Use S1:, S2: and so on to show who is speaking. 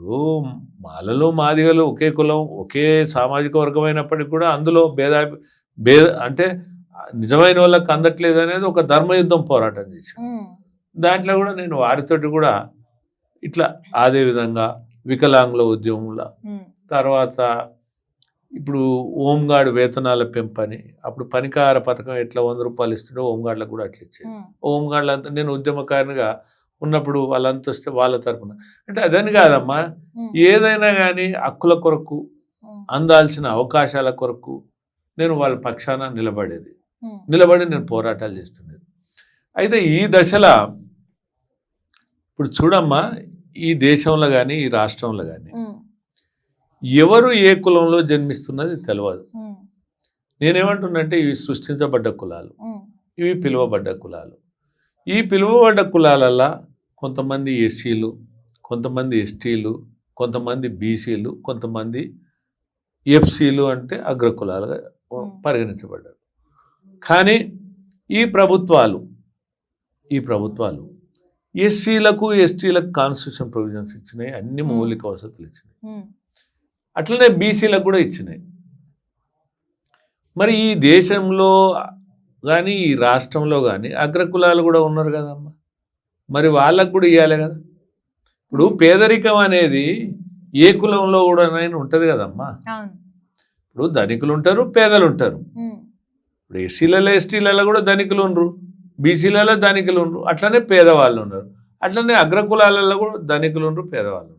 S1: ఇప్పుడు మాలలో మాదిగలు ఒకే కులం ఒకే సామాజిక వర్గం అయినప్పటికీ కూడా అందులో భేద భేద అంటే నిజమైన వాళ్ళకి అందట్లేదు అనేది ఒక ధర్మయుద్ధం పోరాటం చేశాను దాంట్లో కూడా నేను వారితోటి కూడా ఇట్లా అదే విధంగా వికలాంగుల ఉద్యమంలో తర్వాత ఇప్పుడు హోంగార్డ్ వేతనాల పెంపని అప్పుడు పనికార పథకం ఎట్లా వంద రూపాయలు ఇస్తుండో హోంగార్డులకు కూడా అట్లా ఇచ్చేది అంతా నేను ఉద్యమకారినిగా ఉన్నప్పుడు వాళ్ళంతా వస్తే వాళ్ళ తరపున. అంటే అదని కాదమ్మా. ఏదైనా కానీ హక్కుల కొరకు అందాల్సిన అవకాశాల కొరకు నేను వాళ్ళ పక్షాన నిలబడేది. నిలబడి నేను పోరాటాలు చేస్తున్నది. అయితే ఈ దశలో ఇప్పుడు చూడమ్మా ఈ దేశంలో కానీ ఈ రాష్ట్రంలో కానీ ఎవరు ఏ కులంలో జన్మిస్తున్నది తెలియదు నేనేమంటున్నంటే ఇవి సృష్టించబడ్డ కులాలు. ఇవి పిలువబడ్డ కులాలు. ఈ పిలువబడ్డ కులాలల్లో కొంతమంది ఎస్సీలు కొంతమంది ఎస్టీలు కొంతమంది బీసీలు కొంతమంది ఎఫ్సీలు అంటే అగ్రకులాలుగా. పరిగణించబడ్డారు. కానీ ఈ ప్రభుత్వాలు ఈ ప్రభుత్వాలు ఎస్సీలకు ఎస్టీలకు కాన్స్టిట్యూషన్ ప్రొవిజన్స్ ఇచ్చినాయి అన్ని. మౌలిక వసతులు ఇచ్చినాయి. అట్లనే బీసీలకు కూడా ఇచ్చినాయి. మరి ఈ దేశంలో కానీ ఈ రాష్ట్రంలో కానీ అగ్రకులాలు కూడా ఉన్నారు కదమ్మా. మరి వాళ్ళకు కూడా ఇవ్వాలి కదా. ఇప్పుడు పేదరికం అనేది ఏ కులంలో కూడా ఉంటుంది కదమ్మా. ఇప్పుడు ధనికులు ఉంటారు పేదలు ఉంటారు. ఇప్పుడు ఎస్సీలలో ఎస్టీలలో కూడా ధనికులు ఉండరు. బీసీలలో ధనికులు ఉండరు. అట్లనే పేదవాళ్ళు ఉన్నారు. అట్లనే అగ్రకులాలలో కూడా ధనికులు ఉండరు పేదవాళ్ళు